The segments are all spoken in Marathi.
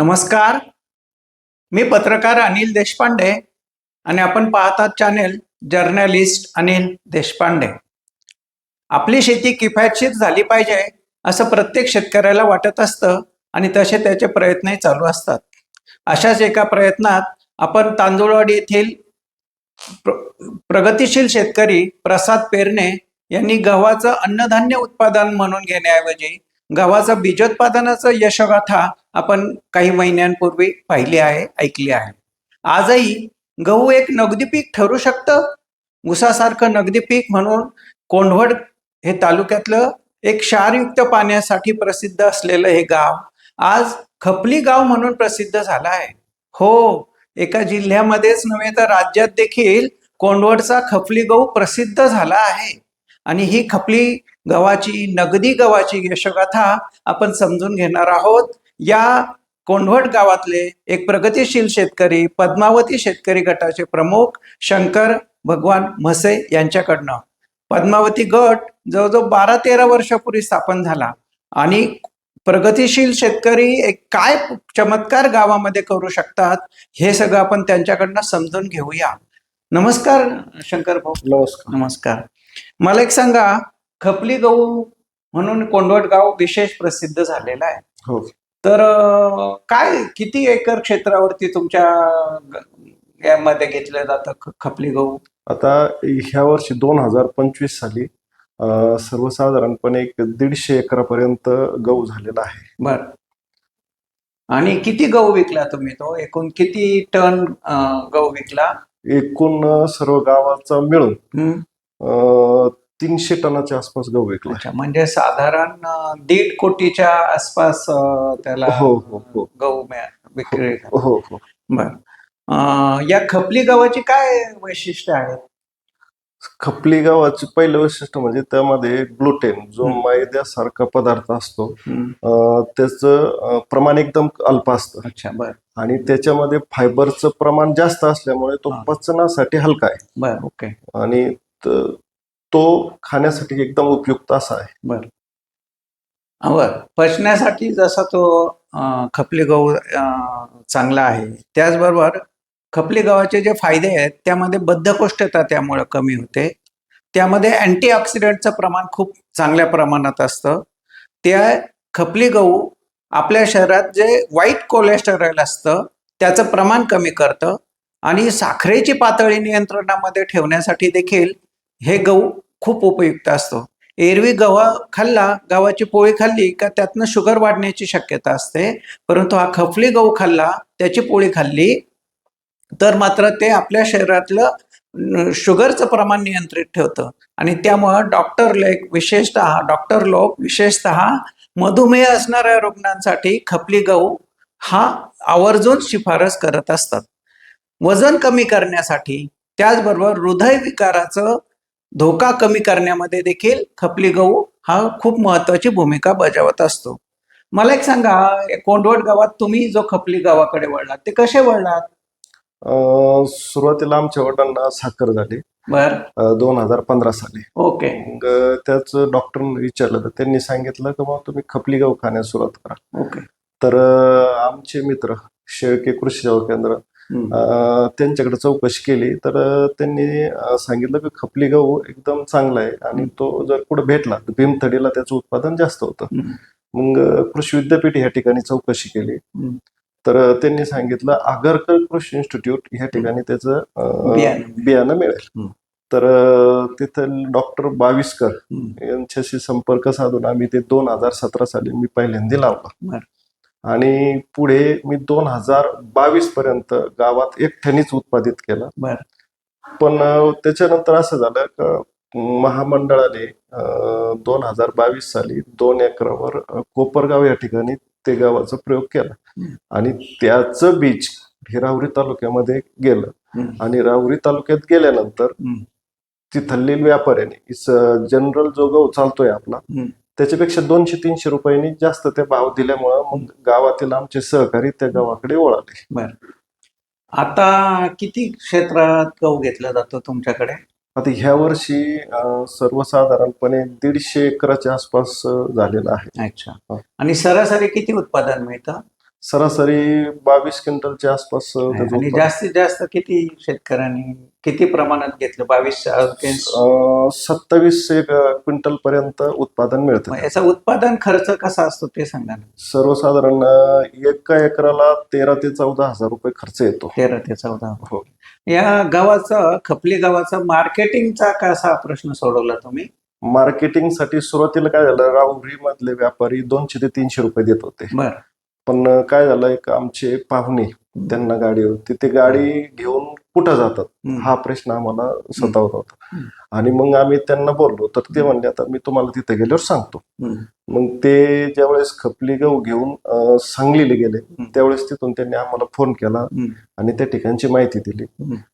नमस्कार. मी पत्रकार अनिल देशपांडे आणि आपण पाहतात चॅनेल जर्नलिस्ट अनिल देशपांडे. आपली शेती किफायतशीर झाली पाहिजे असं प्रत्येक शेतकऱ्याला वाटत असतं आणि तसे त्याचे प्रयत्नही चालू असतात. अशाच एका प्रयत्नात आपण तांदूळवाडी येथील प्र प्रगतिशील शेतकरी प्रसाद पेरणे यांनी गव्हाचं अन्नधान्य उत्पादन म्हणून घेण्याऐवजी गव्हाचं बीजोत्पादनाचं यशगाथा आपण काही महिन्यांपूर्वी पाहिली आहे ऐकली आहे. आजही गहू एक नगदी पीक ठरू शकतं? ऊसासारखं नगदी पीक म्हणून कोंढवड हे तालुक्यातलं एक क्षारयुक्त पाण्यासाठी प्रसिद्ध असलेलं हे गाव आज खपली गाव म्हणून प्रसिद्ध झालं आहे. हो एका जिल्ह्यामध्येच नव्हे तर राज्यात देखील कोंढवडचा खपली गहू प्रसिद्ध झाला आहे. आणि ही खपली गव्हाची नगदी गव्हाची यशोगाथा आपण समजून घेणार आहोत. या कोंढवड गावातले एक प्रगतिशील शेतकरी पद्मावती शेतकरी गटाचे प्रमुख शंकर भगवान म्हसे यांच्याकडनं. पद्मावती गट जवळजवळ बारा तेरा वर्षापूर्वी स्थापन झाला आणि प्रगतिशील शेतकरी एक काय चमत्कार गावामध्ये करू शकतात हे सगळं आपण त्यांच्याकडनं समजून घेऊया. नमस्कार शंकर भाऊ. नमस्कार. नमस्कार. मला एक सांगा खपली गहू म्हणून कोंढवड गाव विशेष प्रसिद्ध झालेलं आहे. हो. तर काय किती एकर क्षेत्रावरती तुमच्या यामध्ये घेतलं जातं खपली गहू? आता ह्या वर्षी दोन हजार पंचवीस साली सर्वसाधारणपणे एक दीडशे एकरापर्यंत गहू झालेला आहे. बर. आणि किती गहू विकला तुम्ही तो? एकूण किती टन गहू विकला? एकूण सर्व गावाचा मिळून तीनशे टनाच्या आसपास गहू विकला अच्छा म्हणजे साधारण अं, दीड कोटीच्या आसपास अं, त्याला हो हो हो. गहू मिळा- विक्री हो हो बर. अं, या खपली गव्हाची काय वैशिष्ट्य आहेत? खपली गावाचे पहिलं वैशिष्ट्य म्हणजे त्यामध्ये ग्लुटेन जो हं. मैद्यासारखा पदार्थ असतो हं, अं, त्याचं अं, प्रमाण एकदम अल्प असतं. अच्छा बर. आणि त्याच्यामध्ये फायबरचं प्रमाण जास्त असल्यामुळे तो हा. पचनासाठी हलका आहे. बर ओके. आणि तर तो खाण्यासाठी एकदम उपयुक्त असा आहे. बर. बर. पचण्यासाठी जसा तो खपली गहू चांगला आहे त्याचबरोबर खपली गव्हाचे जे फायदे आहेत त्यामध्ये बद्धकोष्ठता त्यामुळे कमी होते. त्यामध्ये अँटीऑक्सिडंटचं प्रमाण खूप चांगल्या प्रमाणात असतं. त्या खपली गहू आपल्या शरीरात जे वाईट कोलेस्टेरॉल असतं त्याचं प्रमाण कमी करतं आणि साखरेची पातळी नियंत्रणामध्ये ठेवण्यासाठी देखील हे गहू खूप उपयुक्त असतो. एरवी गव्हा खाल्ला गव्हाची पोळी खाल्ली का त्यातनं शुगर वाढण्याची शक्यता असते. परंतु हा खपली गहू खाल्ला त्याची पोळी खाल्ली तर मात्र ते आपल्या शरीरातलं शुगरचं प्रमाण नियंत्रित ठेवतं. आणि त्यामुळं डॉक्टर लेक विशेषतः डॉक्टर लोक विशेषतः मधुमेह असणाऱ्या रुग्णांसाठी खपली गहू हा आवर्जून शिफारस करत असतात. वजन कमी करण्यासाठी त्याचबरोबर हृदयविकाराचं धोका कमी करण्यामध्ये देखील खपली गहू हा खूप महत्वाची भूमिका बजावत असतो. मला एक सांगा कोंडवड गावात तुम्ही जो खपली गावाकडे वळलात ते कसे वळलात? अं, सुरुवातीला आमच्या वडिलांना साखर झाली. बर. दोन हजार पंधरा साली. ओके. मग त्याच डॉक्टरने विचारलं तर त्यांनी सांगितलं की मग तुम्ही खपली गहू खाण्यास सुरुवात करा. ओके. तर अं, आमचे मित्र शेळके कृषी सेवा केंद्र त्यांच्याकडे चौकशी केली तर त्यांनी सांगितलं की खपली गहू एकदम चांगला आहे आणि तो जर कुठे भेटला तर भीमथडीला त्याचं उत्पादन जास्त होतं. मग कृषी विद्यापीठ या ठिकाणी चौकशी केली. तर त्यांनी सांगितलं आगरकर कृषी इन्स्टिट्यूट या ठिकाणी त्याचं बियाणं. मिळेल. तर तिथं डॉक्टर बाविस्कर. यांच्याशी संपर्क साधून आम्ही ते दोन हजार सतरा साली मी पहिल्यांदा लावला. आणि पुढे मी दोन हजार बावीस पर्यंत गावात एकट्यानेच उत्पादित केलं पण त्याच्यानंतर असं झालं का महामंडळाने दोन हजार बावीस साली दोन एकरावर कोपरगाव या ठिकाणी ते गावाचा प्रयोग केला. आणि त्याचं बीज हे राहुरी तालुक्यामध्ये गेलं. आणि राहुरी तालुक्यात गेल्यानंतर. तिथल्या व्यापाऱ्याने जनरल जो गहू चालतोय आपला. त्याच्यापेक्षा दोनशे तीनशे रुपयांनी जास्त ते भाव दिल्यामुळं मग गावातील आमचे सहकारी त्या गावाकडे वळाले. बर. आता किती क्षेत्रात गहू घेतला जातो तुमच्याकडे? आता ह्या वर्षी अं, सर्वसाधारणपणे दीडशे एकराच्या आसपास अं, झालेलं आहे. अच्छा. हो. आणि सरासरी किती उत्पादन मिळतं? सरासरी बावीस क्विंटलच्या आसपास अं, त्याचं आणि उत्पादन. जास्तीत जास्त किती शेतकऱ्यांनी किती प्रमाणात घेतलं? बावीस अं, सत्तावीस एक क्विंटल पर्यंत उत्पादन मिळतं. याचा उत्पादन खर्च कसा असतो ते सांगा ना. सर्वसाधारण अं, एका एकराला तेरा ते चौदा हजार रुपये खर्च येतो. तेरा ते चौदा. हो. या गावाचा खपली गावाचा मार्केटिंगचा कसा प्रश्न सोडवला तुम्ही? मार्केटिंगसाठी सुरुवातीला काय झालं राहुरी मधले व्यापारी दोनशे ते तीनशे रुपये देत होते. बर. पण काय झालं एक आमचे पाहुणे त्यांना गाडी होती ते गाडी घेऊन कुठं जातात. हा प्रश्न आम्हाला सतावत होता. आणि मग आम्ही त्यांना बोललो तर ते म्हणले आता मी तुम्हाला तिथे गेल्यावर सांगतो. मग ते ज्यावेळेस खपली गहू घेऊन सांगलीला गेले त्यावेळेस तिथून त्यांनी आम्हाला फोन केला. आणि त्या ठिकाणची माहिती दिली.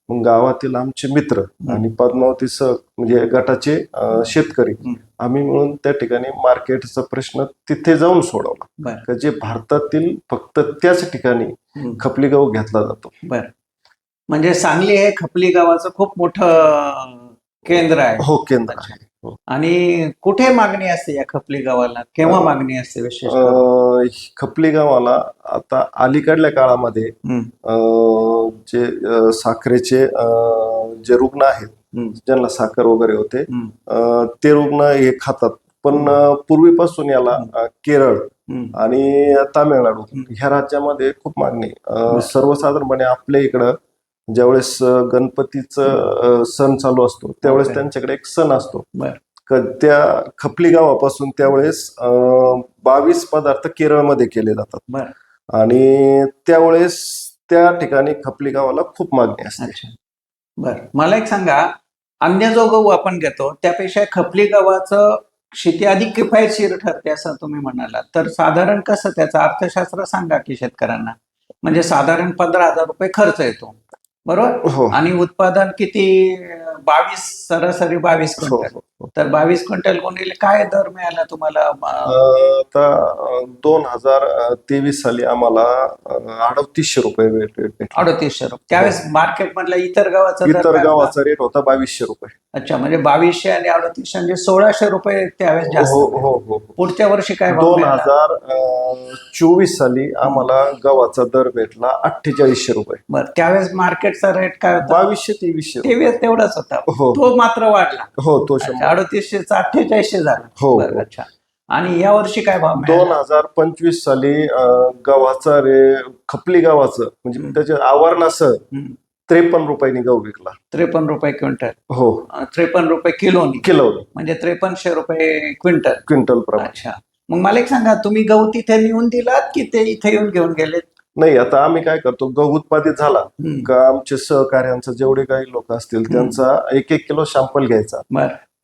मग गावातील आमचे मित्र आणि पद्मावती सह म्हणजे गटाचे शेतकरी. आम्ही मिळून त्या ठिकाणी मार्केटचा प्रश्न तिथे जाऊन सोडवला का जे भारतातील फक्त त्याच ठिकाणी. खपली गहू घेतला जातो बर म्हणजे सांगली हे खपली गावाचं खूप मोठं केंद्र आहे हो केंद्र. आहे. आणि कुठे मागणी असते या खपली गावाला केव्हा मागणी असते विशेष खपली गावाला आता अलीकडल्या काळामध्ये जे साखरेचे जे रुग्ण आहेत. ज्यांना साखर वगैरे होते ते रुग्ण हे खातात. पण पूर्वीपासून याला केरळ. आणि तामिळनाडू. ह्या राज्यामध्ये खूप मागणी. सर्वसाधारणपणे आपल्या इकडं ज्यावेळेस गणपतीचं सण चालू असतो त्यावेळेस. त्यांच्याकडे एक सण असतो. त्या खपली गावापासून त्यावेळेस बावीस पदार्थ केरळमध्ये केले जातात. आणि त्यावेळेस त्या ठिकाणी खपली गावाला खूप मागणी असते. बर. मला एक सांगा अन्य जो गहू आपण घेतो त्यापेक्षा खपली गव्हाचं शेती अधिक किफायतशीर ठरते असं तुम्ही म्हणालात. तर साधारण कसं त्याचं? अर्थशास्त्र सांगा की शेतकऱ्यांना. म्हणजे साधारण पंधरा हजार रुपये खर्च येतो. बरोबर? हो. आणि उत्पादन किती? बावीस सरासरी बावीस हो क्विंटल. हो. तर बावीस क्विंटल गुणिले काय दर मिळाला तुम्हाला? आता दोन हजार तेवीस साली आम्हाला अडतीसशे रुपये भेटले अडतीसशे रुपये. त्यावेळेस मार्केट मधला इतर गावाचा इतर? गावाचा रेट होता बावीसशे रुपये. अच्छा म्हणजे बावीसशे आणि अडतीसशे म्हणजे सोळाशे रुपये त्यावेळेस जास्त. हो. हो हो पुढच्या वर्षी काय दोन? हजार चोवीस साली आम्हाला गव्हाचा दर भेटला अठ्ठेचाळीसशे रुपये. बरं त्यावेळेस मार्केटचा रेट काय होता? बावीसशे तेवीसशे. तेवीस तेवढाच होता. हो. तो मात्र वाढला. हो तो शंभर. अडतीसशे अठ्ठेचाळीसशे झाला. हो, बरं, हो. अच्छा. आणि या वर्षी काय भाव दोन हजार पंचवीस साली अं, गव्हाचा रे खपली गव्हाचं म्हणजे हम्म. त्याच्या आवरणासह हम्म. त्रेपन्न रुपयांनी गहू विकला. त्रेपन्न रुपये क्विंटल. हो. अं, त्रेपन्न रुपये किलोनी. किलो म्हणजे त्रेपन्नशे रुपये क्विंटल. क्विंटल प्रमाणे. अच्छा. मग मला एक सांगा तुम्ही गहू तिथे नेऊन दिलात की ते इथे येऊन घेऊन गेले नाही आता आम्ही काय करतो गहू उत्पादित झाला. का आमचे सहकार्यांचं जेवढे काही लोक असतील त्यांचा एक एक किलो सॅम्पल घ्यायचा.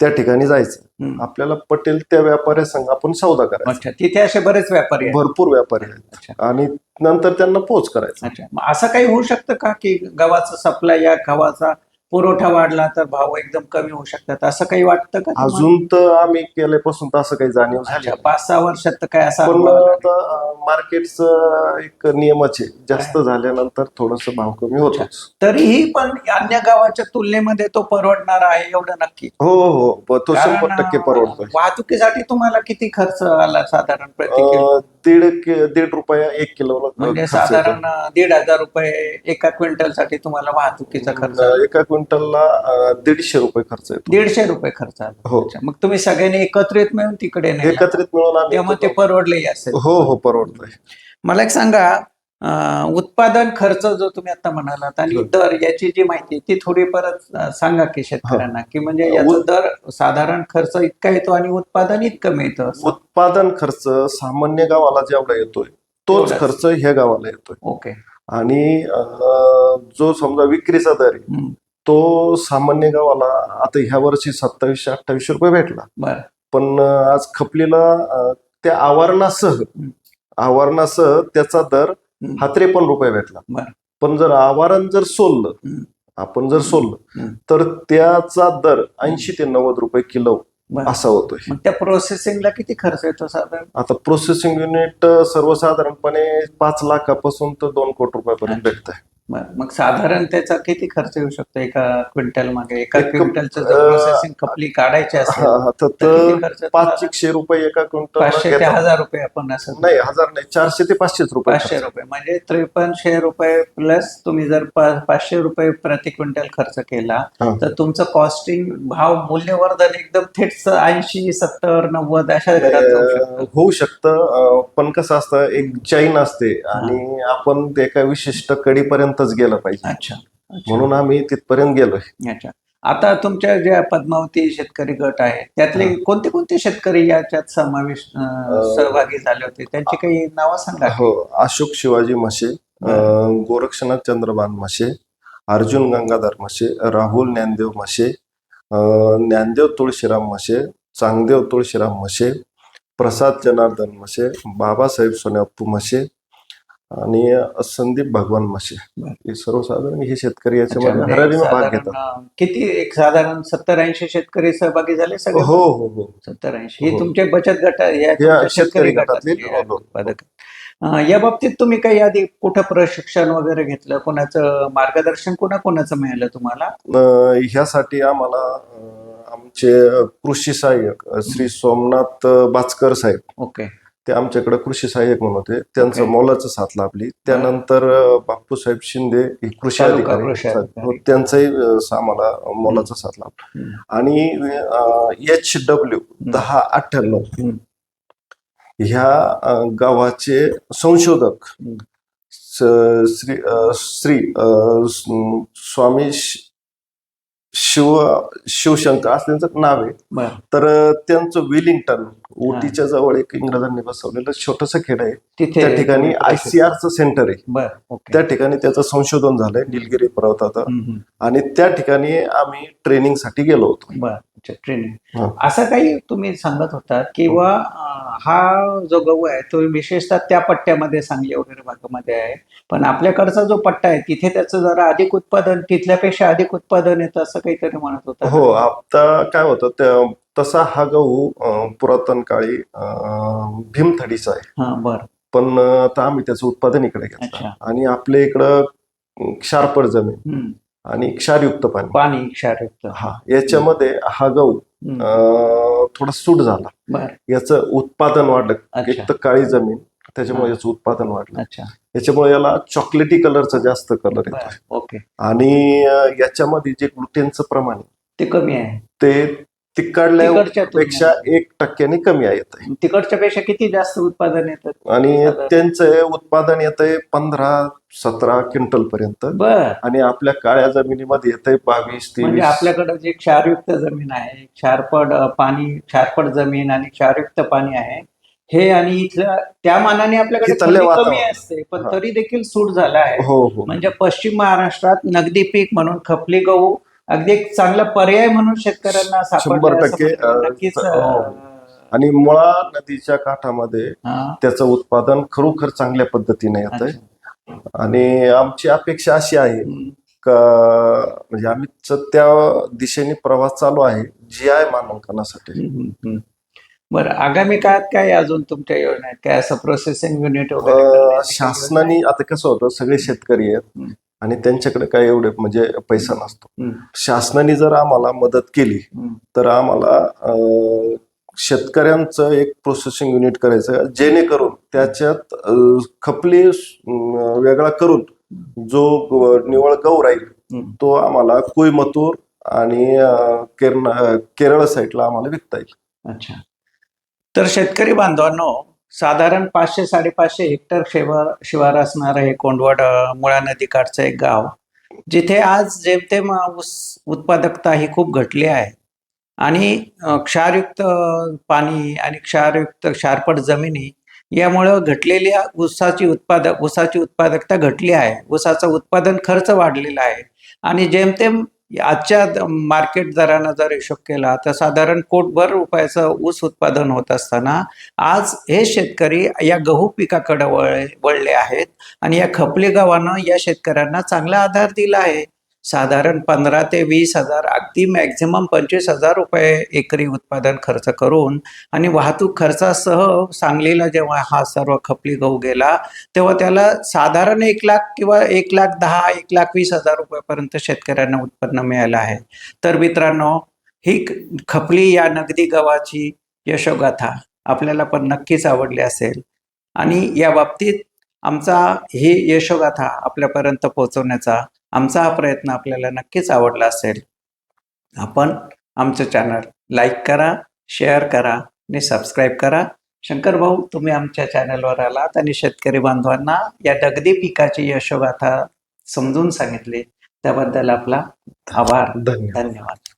त्या ठिकाणी जायचं. आपल्याला पटेल त्या व्यापाऱ्या संघ आपण सौदा करायचा. अच्छा तिथे असे बरेच व्यापारी आहेत. भरपूर व्यापारी आहेत. आणि नंतर त्यांना पोच करायचा. असं काही होऊ शकतं का की गव्हाचा सप्लाय या गव्हाचा पुरवठा वाढला तर भाव एकदम कमी होऊ शकतात. असं काही वाटतं का तुम्हाला? अजून तर आम्ही केल्यापासून तर असं काही जाणीव झाली अच्छा नाही. पाच सहा वर्षात तर काय असा पण. आता मार्केटचं एक नियमच आहे. जास्त झाल्यानंतर थोडस भाव कमी होतोच. तरीही पण अन्य गावाच्या तुलनेमध्ये तो परवडणार आहे एवढं नक्की? हो हो प- तो कारण, शंभर टक्के परवडतोय. वाहतुकीसाठी तुम्हाला किती खर्च आला साधारण प्रति किलो? अं, दीड कि- दीड रुपया एक किलो म्हणजे साधारण दीड हजार रुपये एका क्विंटलसाठी तुम्हाला वाहतुकीचा खर्च. एका क्विंटलला अं, दीडशे रुपये खर्च येतो. दीडशे रुपये खर्च आला. हो. अच्छा, मग तुम्ही सगळ्यांनी एकत्रित मिळून तिकडे नेला. एकत्रित मिळून आम्ही तेव्हा ते परवडले असेल. हो हो परवडतोय. मला एक सांगा उत्पादन खर्च जो तुम्ही आता म्हणालात आणि. दर याची जी माहिती ती थोडी परत सांगा की शेतकऱ्यांना की म्हणजे याचा दर साधारण खर्च इतका येतो आणि उत्पादन इतकं मिळतं. उत्पादन खर्च सामान्य गावाला जेवढा येतोय तोच. खर्च ह्या गावाला येतोय ओके आणि जो समजा विक्रीचा दर आहे. तो सामान्य गावाला आता ह्या वर्षी सत्तावीसशे अठ्ठावीसशे रुपये भेटला पण आज खपलीला त्या आवरणासह आवरणासह त्याचा दर. हा त्रेपन्न रुपये भेटला. पण जर आवारण जर सोललं. आपण जर सोललं. तर त्याचा दर ऐंशी ते नव्वद रुपये किलो असा होतोय त्या प्रोसेसिंगला किती खर्च येतो साधारण आता प्रोसेसिंग युनिट सर्वसाधारणपणे पाच लाखापासून तर दोन कोटी रुपयापर्यंत भेटत आहे. मग साधारण त्याचा किती खर्च येऊ शकतो एका क्विंटल मागे? एका क्विंटलचं जर प्रोसेसिंग खपली काढायची असेल तर खर्च पाच एकशे रुपये एका पाचशे ते क्विंटल हजार रुपये आपण असं नाही हजार नाही चारशे ते पाचशेच रुपये पाचशे. रुपये. म्हणजे त्रेपन्नशे रुपये प्लस तुम्ही जर पाचशे रुपये प्रति क्विंटल खर्च केला. तर तुमचं कॉस्टिंग भाव मूल्यवर्धन एकदम थेट ऐंशी सत्तर नव्वद अशा होऊ शकतं. पण कसं असतं एक चैन असते आणि आपण एका विशिष्ट कडीपर्यंतच गेलं पाहिजे. अच्छा. म्हणून आम्ही तिथपर्यंत गेलोय. अच्छा. आता तुमच्या ज्या पद्मावती शेतकरी गट आहे त्यातले कोणते कोणते शेतकरी याच्यात समावेश सहभागी झाले होते? त्यांची काही नावं सांगा. हो अशोक शिवाजी म्हशे गोरक्षनाथ चंद्रबान म्हशे अर्जुन गंगाधर म्हशे राहुल ज्ञानदेव म्हशे ज्ञानदेव तुळशीराम म्हशे चांगदेव तुळशीराम म्हशे प्रसाद जनार्दन म्हशे बाबासाहेब सोन्याप्पू म्हशे आणि संदीप भगवान बरं. हे सर्वसाधारण हे शेतकरी याच्यामध्ये हरारीनं भाग साधारण, घेतात. अं, किती एक साधारण सत्तर ऐंशी शेतकरी सहभागी झाले सगळे? हो हो हो. सत्तर ऐंशी ही हो. तुमचे बचत गट या तुमच्या शेतकरी गटातले गटातले हो, हो. उत्पादक अं, या बाबतीत तुम्ही काही आधी कुठं प्रशिक्षण वगैरे घेतलं? कोणाचं मार्गदर्शन कोणा कोणाचं मिळालं तुम्हाला? अं, ह्यासाठी आम्हाला अं, आमचे कृषी सहाय्यक अं, श्री सोमनाथ बाचकर साहेब. ओके. ते आमच्याकडे कृषी सहाय्यक म्हणून होते त्यांचं. मोलाचं साथ लाभली त्यानंतर अं, बापूसाहेब शिंदे हे कृषी अधिकारी. हो, त्यांचाही आम्हाला मोलाचा साथ लाभला. आणि एच डब्ल्यू दहा अठ्ठ्याण्णव. ह्या गावाचे संशोधक श्री श्री स्वामी शिव शिवशंकर असं त्यांचं नाव आहे तर त्यांचं विलिंग्टन ओटीच्या जवळ एक इंग्रजांनी बसवलेलं छोटस खेड आहे. तिथे त्या ठिकाणी आयसीआरचं सेंटर आहे. त्या ठिकाणी त्याचं संशोधन झालंय निलगिरी पर्वताचं. आणि त्या ठिकाणी आम्ही ट्रेनिंगसाठी गेलो होतो. ट्रेनिंग. असं काही तुम्ही सांगत होता किंवा हा जो गहू आहे तो विशेषतः त्या पट्ट्यामध्ये सांगली वगैरे भागामध्ये आहे. पण आपल्याकडचा जो पट्टा आहे तिथे त्याचं जरा अधिक उत्पादन तिथल्यापेक्षा अधिक उत्पादन येतं असं काहीतरी म्हणत होता हो आता काय होतं तसा हा गहू अं, पुरातन काळी अं, भीमथडीचा आहे. हा बर. पण आता आम्ही त्याचं उत्पादन इकडे घेतलं. अच्छा. आणि आपल्या इकडं क्षारपड जमीन हम्म. आणि क्षारयुक्त पाणी. पाणी क्षारयुक्त. हा याच्यामध्ये हा गहू हम्म. अं, थोडा सूट झाला. बर. याचं उत्पादन वाढलं. एक तर काळी जमीन त्याच्यामुळे. याचं उत्पादन वाढलं. अच्छा. याच्यामुळे याला चॉकलेटी कलरचा जास्त कलर येतो बर ओके. आणि अं, याच्यामध्ये जे ग्लुटेनचं प्रमाण आहे, ते कमी आहे. ते तिकडल्या तिकडच्या पेक्षा तुलनेत. एक टक्क्याने कमी येत आहे तिकडच्या पेक्षा किती जास्त उत्पादन येतं आणि. त्यांचं उत्पादन येत आहे पंधरा सतरा क्विंटल पर्यंत बर आणि आपल्या काळ्या जमिनीमध्ये येत आहे बावीस म्हणजे तेवीस आपल्याकडे जी क्षारयुक्त जमीन आहे क्षारपड पाणी क्षारपड जमीन आणि क्षारयुक्त पाणी आहे हे आणि इथलं त्या मानाने आपल्याकडे. कमी असते पण. तरी देखील सूट झाला आहे हो हो म्हणजे पश्चिम महाराष्ट्रात नगदी पीक म्हणून खपली गहू अगदी एक चांगला पर्याय म्हणून शेतकऱ्यांना शंभर टक्के, नक्कीच हो. आणि मुळा नदीच्या काठामध्ये त्याचं उत्पादन खरोखर चांगल्या पद्धतीने येत आहे. आणि आमची अपेक्षा अशी आहे का म्हणजे आम्ही त्या दिशेने प्रवास चालू आहे जी आय मानांकनासाठी. बरं आगामी काळात काय अजून तुमच्या योजना आहेत काय असं प्रोसेसिंग युनिट शासनाने आता कसं होतं सगळे शेतकरी आहेत. आणि त्यांच्याकडे काय एवढे म्हणजे पैसा नसतो शासनाने जर आम्हाला मदत केली. तर आम्हाला शेतकऱ्यांचं एक प्रोसेसिंग युनिट करायचं जेणेकरून त्याच्यात खपली वेगळा करून जो निवळ गहू राहील. तो आम्हाला कोईमतूर आणि केरळ साईडला आम्हाला विकता येईल अच्छा तर शेतकरी बांधवांनो साधारण पाचशे साडेपाचशे हेक्टर शिवार शिवार असणारं हे कोंडवड मुळा नदीकाठचं एक गाव जिथे आज जेमतेम ऊस उत्पादकता ही खूप घटली आहे. आणि क्षारयुक्त पाणी आणि क्षारयुक्त क्षारपट जमिनी यामुळं घटलेल्या ऊसाची उत्पादक ऊसाची उत्पादकता घटली आहे. ऊसाचं उत्पादन खर्च वाढलेला आहे. आणि जेमतेम आजच्या मार्केट दरानं जर हिशोब केला तर साधारण कोटभर रुपयाचं ऊस उत्पादन होत असताना आज हे शेतकरी या गहू पिकाकडे वळ वळले आहेत. आणि या खपली गावानं या शेतकऱ्यांना चांगला आधार दिला आहे. साधारण पंधरा ते वीस हजार अगदी मॅक्झिमम पंचवीस हजार रुपये एकरी उत्पादन खर्च करून आणि वाहतूक खर्चासह सांगलीला जेव्हा हा सर्व खपली गहू गेला तेव्हा त्याला साधारण एक लाख किंवा एक लाख दहा एक लाख वीस हजार रुपयापर्यंत शेतकऱ्यांना उत्पन्न मिळालं आहे. तर मित्रांनो ही खपली या नगदी गव्हाची यशोगाथा आपल्याला पण नक्कीच आवडली असेल. आणि या बाबतीत आमचा ही यशोगाथा आपल्यापर्यंत पोहोचवण्याचा आमचा हा प्रयत्न आपल्याला नक्कीच आवडला असेल. आपण आमचं चॅनल लाईक करा शेअर करा आणि सबस्क्राईब करा. शंकर भाऊ तुम्ही आमच्या चॅनलवर आलात आणि शेतकरी बांधवांना या दगदी पिकाची यशोगाथा समजून सांगितली. त्याबद्दल आपला आभार. धन्यवाद. धन्यवाद.